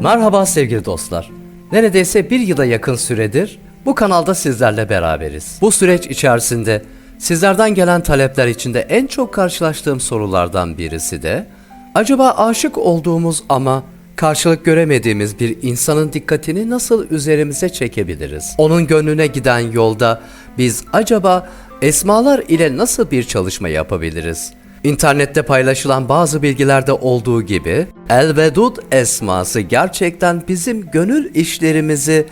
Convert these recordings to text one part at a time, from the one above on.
Merhaba sevgili dostlar. Neredeyse bir yıla yakın süredir bu kanalda sizlerle beraberiz. Bu süreç içerisinde sizlerden gelen talepler içinde en çok karşılaştığım sorulardan birisi de acaba aşık olduğumuz ama karşılık göremediğimiz bir insanın dikkatini nasıl üzerimize çekebiliriz? Onun gönlüne giden yolda biz acaba esmalar ile nasıl bir çalışma yapabiliriz? İnternette paylaşılan bazı bilgilerde olduğu gibi El Vedud esması gerçekten bizim gönül işlerimizi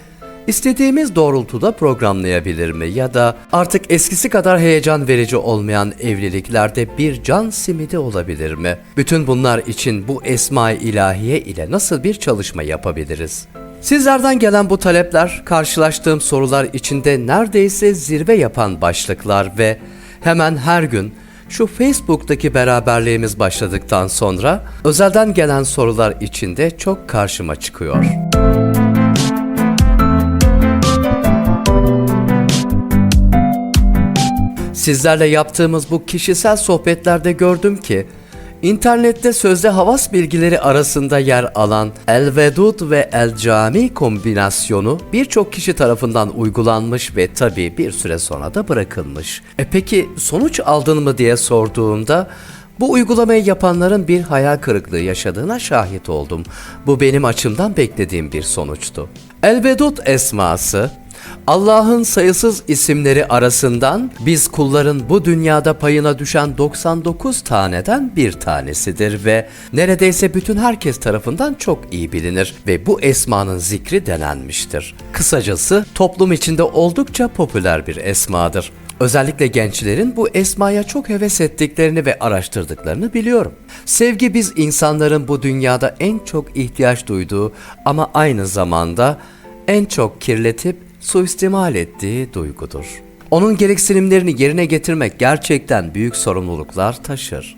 istediğimiz doğrultuda programlayabilir mi? Ya da artık eskisi kadar heyecan verici olmayan evliliklerde bir can simidi olabilir mi? Bütün bunlar için bu esma-i ilahiye ile nasıl bir çalışma yapabiliriz? Sizlerden gelen bu talepler karşılaştığım sorular içinde neredeyse zirve yapan başlıklar ve hemen her gün şu Facebook'taki beraberliğimiz başladıktan sonra özelden gelen sorular içinde çok karşıma çıkıyor. Sizlerle yaptığımız bu kişisel sohbetlerde gördüm ki İnternette sözde havas bilgileri arasında yer alan El Vedud ve El Cami kombinasyonu birçok kişi tarafından uygulanmış ve tabii bir süre sonra da bırakılmış. E peki sonuç aldın mı diye sorduğumda bu uygulamayı yapanların bir hayal kırıklığı yaşadığına şahit oldum. Bu benim açımdan beklediğim bir sonuçtu. El Vedud esması Allah'ın sayısız isimleri arasından biz kulların bu dünyada payına düşen 99 taneden bir tanesidir ve neredeyse bütün herkes tarafından çok iyi bilinir ve bu esmanın zikri denenmiştir. Kısacası toplum içinde oldukça popüler bir esmadır. Özellikle gençlerin bu esmaya çok heves ettiklerini ve araştırdıklarını biliyorum. Sevgi biz insanların bu dünyada en çok ihtiyaç duyduğu ama aynı zamanda en çok kirletip suistimal ettiği duygudur. Onun gereksinimlerini yerine getirmek gerçekten büyük sorumluluklar taşır.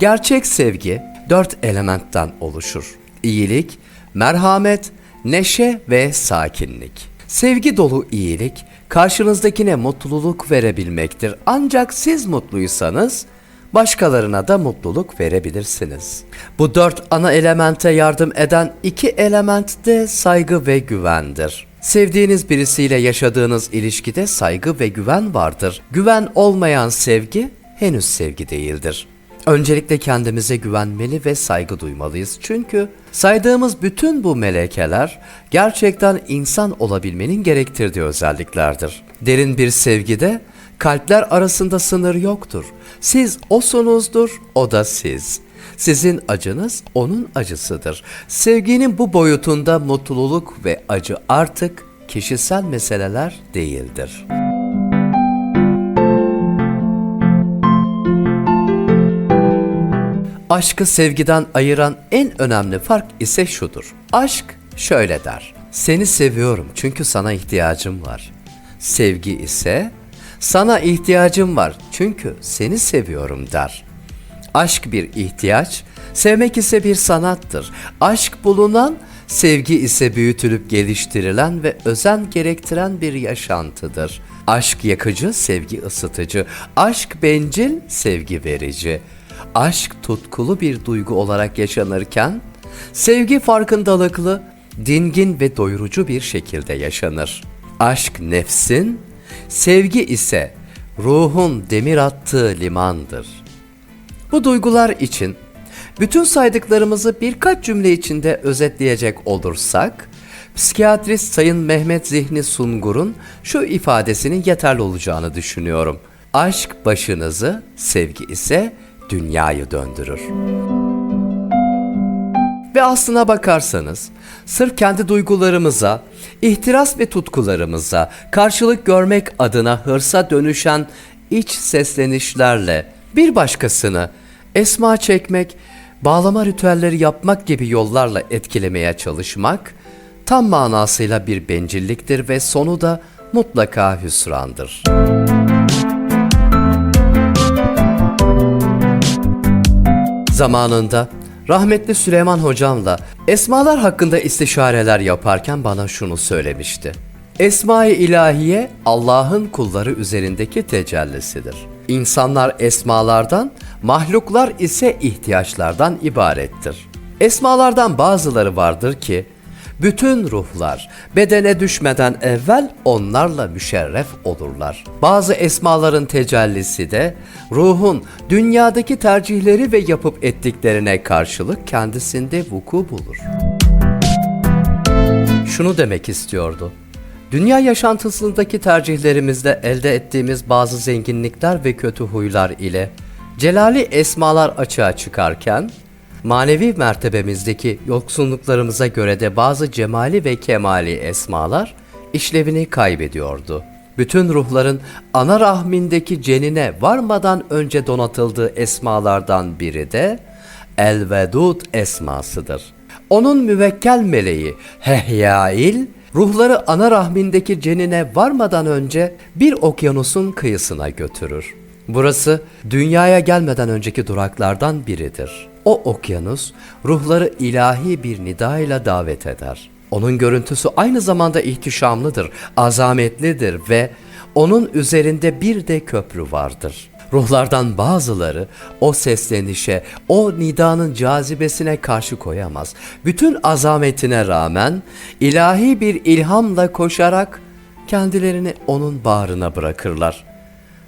Gerçek sevgi dört elementten oluşur. İyilik, merhamet, neşe ve sakinlik. Sevgi dolu iyilik karşınızdakine mutluluk verebilmektir. Ancak siz mutluysanız başkalarına da mutluluk verebilirsiniz. Bu dört ana elemente yardım eden iki element de saygı ve güvendir. Sevdiğiniz birisiyle yaşadığınız ilişkide saygı ve güven vardır. Güven olmayan sevgi henüz sevgi değildir. Öncelikle kendimize güvenmeli ve saygı duymalıyız. Çünkü saydığımız bütün bu melekeler gerçekten insan olabilmenin gerektirdiği özelliklerdir. Derin bir sevgide kalpler arasında sınır yoktur. Siz osunuzdur, o da siz. Sizin acınız onun acısıdır. Sevginin bu boyutunda mutluluk ve acı artık kişisel meseleler değildir. Aşkı sevgiden ayıran en önemli fark ise şudur. Aşk şöyle der. Seni seviyorum çünkü sana ihtiyacım var. Sevgi ise sana ihtiyacım var çünkü seni seviyorum der. Aşk bir ihtiyaç, sevmek ise bir sanattır. Aşk bulunan, sevgi ise büyütülüp geliştirilen ve özen gerektiren bir yaşantıdır. Aşk yakıcı, sevgi ısıtıcı. Aşk bencil, sevgi verici. Aşk tutkulu bir duygu olarak yaşanırken, sevgi farkındalıklı, dingin ve doyurucu bir şekilde yaşanır. Aşk nefsin, sevgi ise ruhun demir attığı limandır. Bu duygular için bütün saydıklarımızı birkaç cümle içinde özetleyecek olursak, psikiyatrist Sayın Mehmet Zihni Sungur'un şu ifadesinin yeterli olacağını düşünüyorum. Aşk başınızı, sevgi ise dünyayı döndürür. Aslına bakarsanız, sırf kendi duygularımıza, ihtiras ve tutkularımıza karşılık görmek adına hırsa dönüşen iç seslenişlerle bir başkasını esma çekmek, bağlama ritüelleri yapmak gibi yollarla etkilemeye çalışmak tam manasıyla bir bencilliktir ve sonu da mutlaka hüsrandır. Zamanında rahmetli Süleyman hocamla esmalar hakkında istişareler yaparken bana şunu söylemişti. Esma-i ilahiye Allah'ın kulları üzerindeki tecellisidir. İnsanlar esmalardan, mahluklar ise ihtiyaçlardan ibarettir. Esmalardan bazıları vardır ki bütün ruhlar bedene düşmeden evvel onlarla müşerref olurlar. Bazı esmaların tecellisi de ruhun dünyadaki tercihleri ve yapıp ettiklerine karşılık kendisinde vuku bulur. Şunu demek istiyordu. Dünya yaşantısındaki tercihlerimizde elde ettiğimiz bazı zenginlikler ve kötü huylar ile celali esmalar açığa çıkarken, manevi mertebemizdeki yoksunluklarımıza göre de bazı cemali ve kemali esmalar işlevini kaybediyordu. Bütün ruhların ana rahmindeki cenine varmadan önce donatıldığı esmalardan biri de El-Vedud esmasıdır. Onun müvekkel meleği Hehyail, ruhları ana rahmindeki cenine varmadan önce bir okyanusun kıyısına götürür. Burası dünyaya gelmeden önceki duraklardan biridir. O okyanus ruhları ilahi bir nida ile davet eder. Onun görüntüsü aynı zamanda ihtişamlıdır, azametlidir ve onun üzerinde bir de köprü vardır. Ruhlardan bazıları o seslenişe, o nidanın cazibesine karşı koyamaz. Bütün azametine rağmen ilahi bir ilhamla koşarak kendilerini onun bağrına bırakırlar.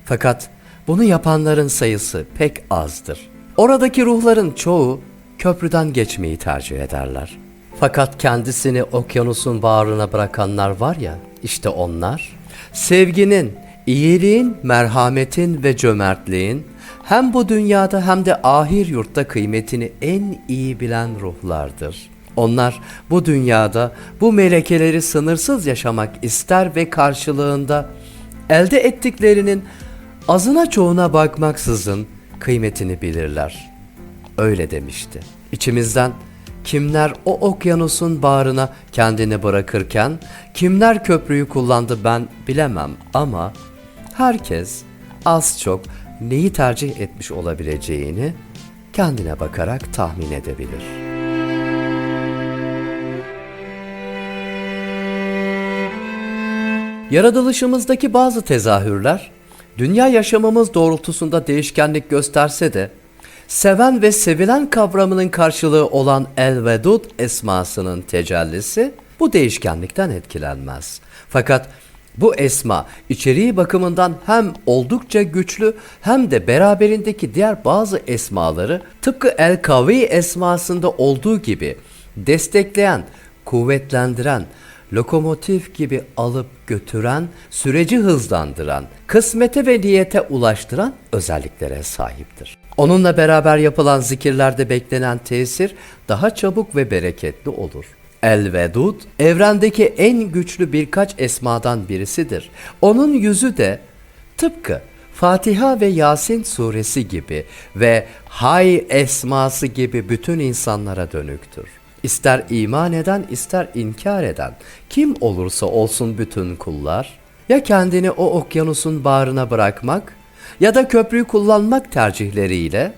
Fakat bunu yapanların sayısı pek azdır. Oradaki ruhların çoğu köprüden geçmeyi tercih ederler. Fakat kendisini okyanusun bağrına bırakanlar var ya, işte onlar sevginin, iyiliğin, merhametin ve cömertliğin hem bu dünyada hem de ahir yurtta kıymetini en iyi bilen ruhlardır. Onlar bu dünyada bu melekeleri sınırsız yaşamak ister ve karşılığında elde ettiklerinin azına çoğuna bakmaksızın kıymetini bilirler. Öyle demişti. İçimizden kimler o okyanusun bağrına kendini bırakırken kimler köprüyü kullandı ben bilemem ama herkes az çok neyi tercih etmiş olabileceğini kendine bakarak tahmin edebilir. Yaratılışımızdaki bazı tezahürler dünya yaşamımız doğrultusunda değişkenlik gösterse de seven ve sevilen kavramının karşılığı olan El-Vedud esmasının tecellisi bu değişkenlikten etkilenmez. Fakat bu esma içeriği bakımından hem oldukça güçlü hem de beraberindeki diğer bazı esmaları tıpkı El-Kavi esmasında olduğu gibi destekleyen, kuvvetlendiren, lokomotif gibi alıp götüren, süreci hızlandıran, kısmete ve niyete ulaştıran özelliklere sahiptir. Onunla beraber yapılan zikirlerde beklenen tesir daha çabuk ve bereketli olur. El-Vedud, evrendeki en güçlü birkaç esmadan birisidir. Onun yüzü de tıpkı Fatiha ve Yasin suresi gibi ve Hay esması gibi bütün insanlara dönüktür. İster iman eden ister inkar eden kim olursa olsun bütün kullar ya kendini o okyanusun bağrına bırakmak ya da köprüyü kullanmak tercihleriyle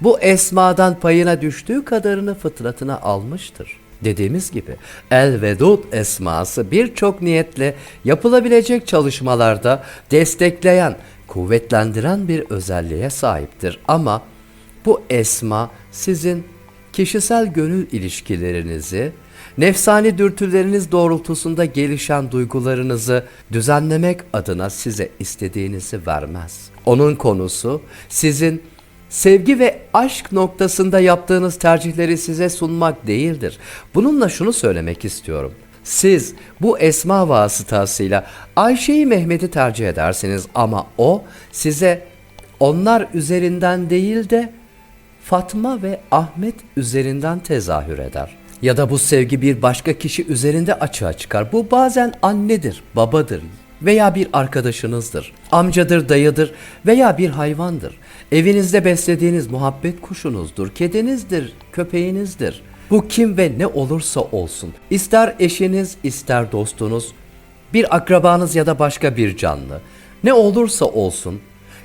bu esmadan payına düştüğü kadarını fıtratına almıştır. Dediğimiz gibi El Vedud esması birçok niyetle yapılabilecek çalışmalarda destekleyen, kuvvetlendiren bir özelliğe sahiptir. Ama bu esma sizin kişisel gönül ilişkilerinizi, nefsani dürtüleriniz doğrultusunda gelişen duygularınızı düzenlemek adına size istediğinizi vermez. Onun konusu sizin sevgi ve aşk noktasında yaptığınız tercihleri size sunmak değildir. Bununla şunu söylemek istiyorum. Siz bu esma vasıtasıyla Ayşe'yi Mehmet'i tercih edersiniz ama o size onlar üzerinden değil de Fatma ve Ahmet üzerinden tezahür eder. Ya da bu sevgi bir başka kişi üzerinde açığa çıkar. Bu bazen annedir, babadır veya bir arkadaşınızdır, amcadır, dayıdır veya bir hayvandır. Evinizde beslediğiniz muhabbet kuşunuzdur, kedinizdir, köpeğinizdir. Bu kim ve ne olursa olsun, ister eşiniz, ister dostunuz, bir akrabanız ya da başka bir canlı, ne olursa olsun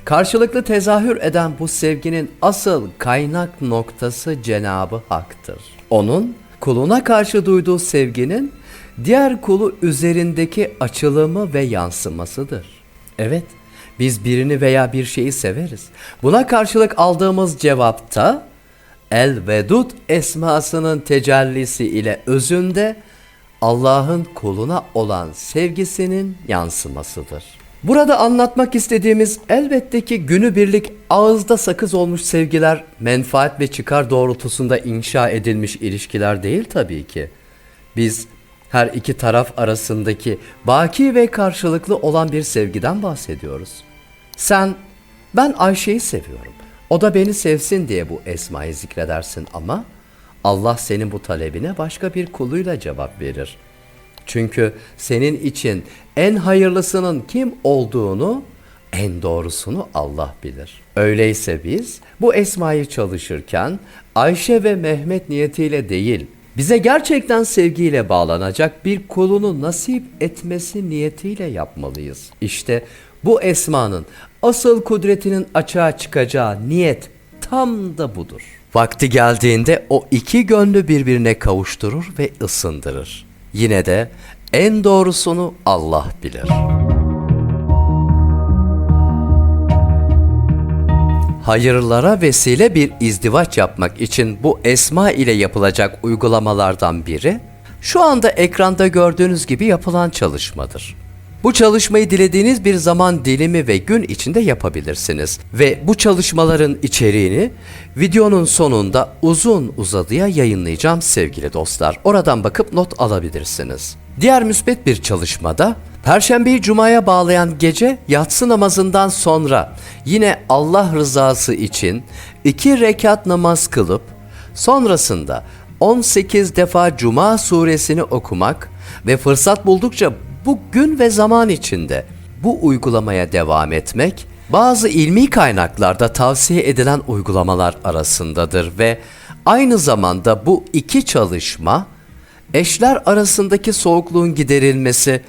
Karşılıklı tezahür eden bu sevginin asıl kaynak noktası Cenabı Hak'tır. Onun kuluna karşı duyduğu sevginin diğer kulu üzerindeki açılımı ve yansımasıdır. Evet, biz birini veya bir şeyi severiz. Buna karşılık aldığımız cevapta El Vedud esmasının tecellisi ile özünde Allah'ın kuluna olan sevgisinin yansımasıdır. Burada anlatmak istediğimiz elbette ki günübirlik ağızda sakız olmuş sevgiler, menfaat ve çıkar doğrultusunda inşa edilmiş ilişkiler değil tabii ki. Biz her iki taraf arasındaki baki ve karşılıklı olan bir sevgiden bahsediyoruz. Sen, ben Ayşe'yi seviyorum. O da beni sevsin diye bu esmayı zikredersin ama Allah senin bu talebine başka bir kuluyla cevap verir. Çünkü senin için en hayırlısının kim olduğunu, en doğrusunu Allah bilir. Öyleyse biz bu esmayı çalışırken Ayşe ve Mehmet niyetiyle değil, bize gerçekten sevgiyle bağlanacak bir kulunu nasip etmesi niyetiyle yapmalıyız. İşte bu esmanın asıl kudretinin açığa çıkacağı niyet tam da budur. Vakti geldiğinde o iki gönlü birbirine kavuşturur ve ısındırır. Yine de en doğrusunu Allah bilir. Hayırlara vesile bir izdivaç yapmak için bu esma ile yapılacak uygulamalardan biri, şu anda ekranda gördüğünüz gibi yapılan çalışmadır. Bu çalışmayı dilediğiniz bir zaman dilimi ve gün içinde yapabilirsiniz. Ve bu çalışmaların içeriğini videonun sonunda uzun uzadıya yayınlayacağım sevgili dostlar. Oradan bakıp not alabilirsiniz. Diğer müspet bir çalışmada Perşembeyi Cuma'ya bağlayan gece yatsı namazından sonra yine Allah rızası için iki rekat namaz kılıp sonrasında 18 defa Cuma suresini okumak ve fırsat buldukça bu gün ve zaman içinde bu uygulamaya devam etmek bazı ilmi kaynaklarda tavsiye edilen uygulamalar arasındadır ve aynı zamanda bu iki çalışma eşler arasındaki soğukluğun giderilmesi,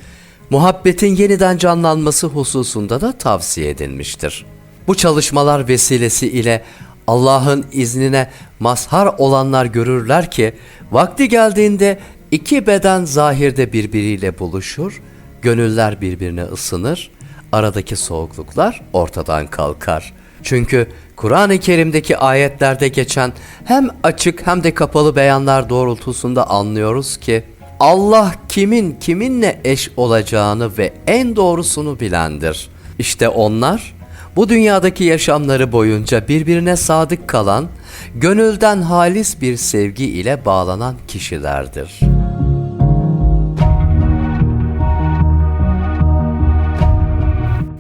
muhabbetin yeniden canlanması hususunda da tavsiye edilmiştir. Bu çalışmalar vesilesi ile Allah'ın iznine mazhar olanlar görürler ki vakti geldiğinde iki beden zahirde birbiriyle buluşur, gönüller birbirine ısınır, aradaki soğukluklar ortadan kalkar. Çünkü Kur'an-ı Kerim'deki ayetlerde geçen hem açık hem de kapalı beyanlar doğrultusunda anlıyoruz ki Allah kimin kiminle eş olacağını ve en doğrusunu bilendir. İşte onlar bu dünyadaki yaşamları boyunca birbirine sadık kalan, gönülden halis bir sevgi ile bağlanan kişilerdir.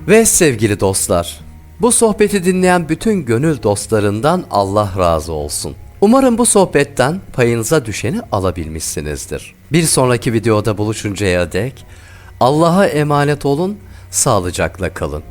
Ve sevgili dostlar, bu sohbeti dinleyen bütün gönül dostlarından Allah razı olsun. Umarım bu sohbetten payınıza düşeni alabilmişsinizdir. Bir sonraki videoda buluşuncaya dek Allah'a emanet olun, sağlıcakla kalın.